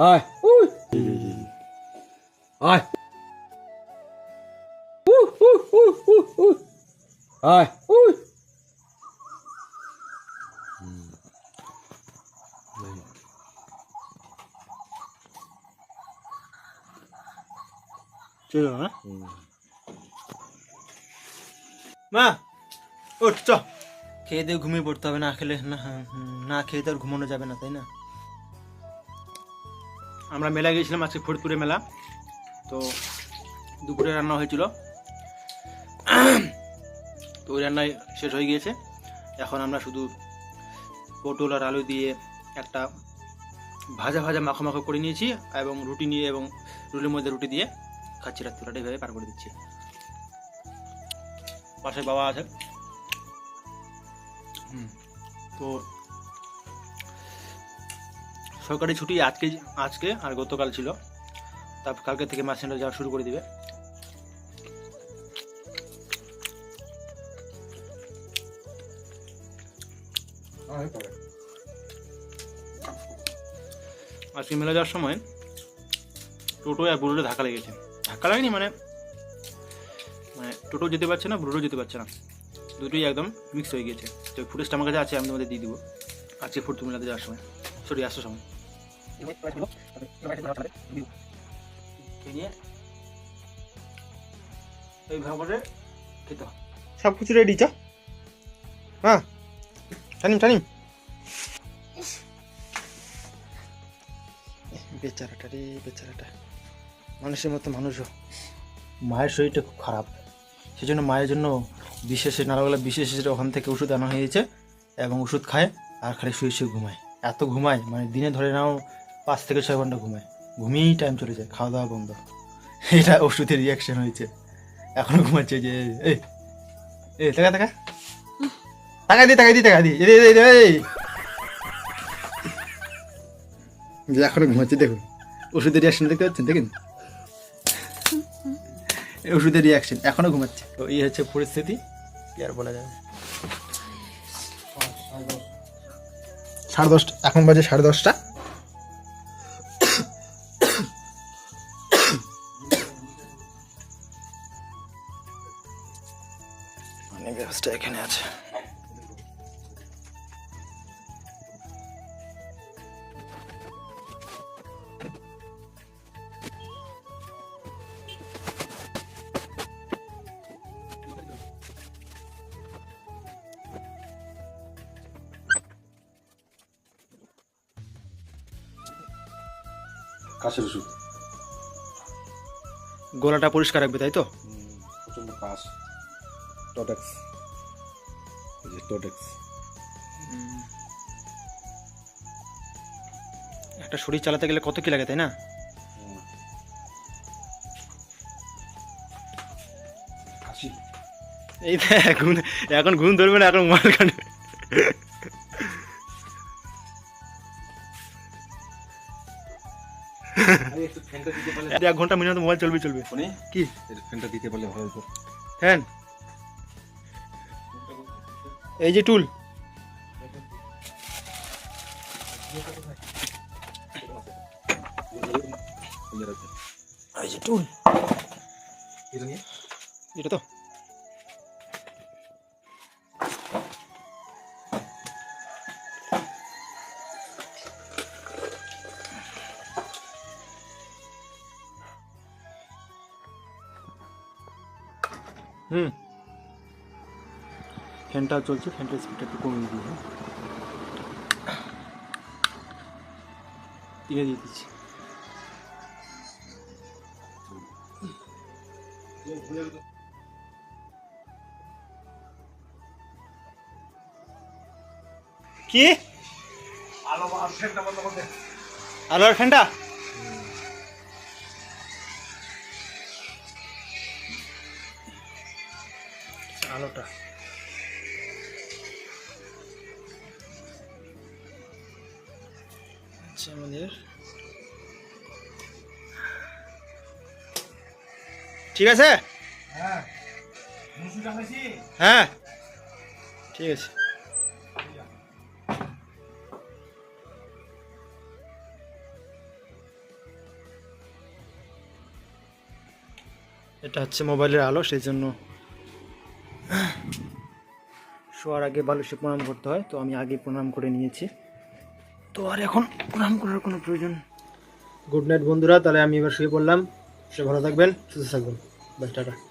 আয় উই আয় উহ। আয় উই চলো না মা ওঠ চ। খেয়ে দিয়ে ঘুমিয়ে পড়তে হবে না খেলে না না খেয়ে তো আর ঘুমানো যাবে না তাই না? আমরা মেলা গিয়েছিলাম আজকে ফরিদপুরে মেলা। তো দুপুরে রান্না হয়েছিল। তো ওই রান্নায় শেষ হয়ে গিয়েছে। এখন আমরা শুধু পটল আর আলু দিয়ে একটা ভাজা ভাজা মাখো মাখো করে নিয়েছি এবং রুটি নিয়ে এবং রুটির মধ্যে রুটি দিয়ে খাচ্ছি রাত্রিটা এইভাবে পার করে দিচ্ছি। পাশে বাবা আছে। তো সরকারি ছুটি আজকে আজকে আর গতকাল ছিল। তারপর কালকে থেকে মাস সেন্টার যাওয়া শুরু করে দিবে। আজকে মেলা যাওয়ার সময় টোটো আর বুড়োটা ধাক্কা লেগেছে। ধাক্কা লাগেনি মানে মানে টোটো যেতে পারছে না বুড়োও যেতে পারছে না। দুটোই একদম মিক্স হয়ে গিয়েছে। তো ফুটেজটা আমার কাছে আছে, আমি তোমাদের দিয়ে দিব। আজকে ফুট মেলাতে যাওয়ার সময়। সরি আসার সময়। নিয়ে এইভাবে করে খেতে সব কিছু রেডি চা। হ্যাঁ। টানিম বেচারাটা রে বেচারাটা। মানুষের মতো মানুষও মায়ের শরীরটা খুব খারাপ। সেই জন্য মায়ের জন্য বিশেষে, নানাবেলা বিশেষের ওখান থেকে ওষুধ আনা হয়েছে এবং ওষুধ খায় আর খালি শুয়ে শুয়ে ঘুমায়। এত ঘুমায় মানে দিনে ধরে নাও পাঁচ থেকে ছয় ঘণ্টা ঘুমায়। ঘুমিয়েই টাইম চলে যায়, খাওয়া দাওয়া বন্ধ। এটা ওষুধের রিয়াকশন হয়েছে। এখনও ঘুমাচ্ছে যে, এই এ টাকা টাকা টাকা দি টাকা দি টাকা দি। যে এখনও ঘুমাচ্ছে, দেখুন। ওষুধের রিয়াকশন দেখতে পাচ্ছেন, দেখেন? ওষুধের রিয়াকশন এখনও ঘুমাচ্ছে। তো এই হচ্ছে পরিস্থিতি, কি আর বলা যাবে? সাড়ে দশটা। এখন বাজে সাড়ে দশটা। ব্যবস্থা এখানে আছে কাশের ওষুধ। গলাটা পরিষ্কার রাখবে তাই তো? প্রচণ্ড কাশ। যে টটেক্স একটা শরীর চালাতে গেলে কত কি লাগে তাই না? এই এখন এখন ঘুম ধরবে না এখন মোবাইল কাটবে পারলে এক ঘণ্টা মিনিমাম মোবাইল চলবে চলবে। কি? ফ্যানটা দিতে পারলে ভালো হতো। ফ্যান? এই যে টুল। এই যে টুল। এটা নিয়ে এটা তো। হুম। ফ্যানটা চলছে ফ্যানটা স্পিডটা একটু কমিয়ে দিয়ে হ্যাঁ? তিনে দিয়ে দিচ্ছি। কি? আলো আর ফ্যানটা আলোটা। হচ্ছে আমাদের ঠিক আছে? হ্যাঁ। ঠিক আছে। এটা হচ্ছে মোবাইলের আলো সেই জন্য শোয়ার আগে বালুসে প্রণাম করতে হয়। তো আমি আগে প্রণাম করে নিয়েছি। তো আর এখন প্রণাম করার কোনো প্রয়োজন? গুড নাইট বন্ধুরা। তাহলে আমি এবার শুয়ে পড়লাম। সে ভালো থাকবেন, সুস্থ থাকবেন। Bye tata.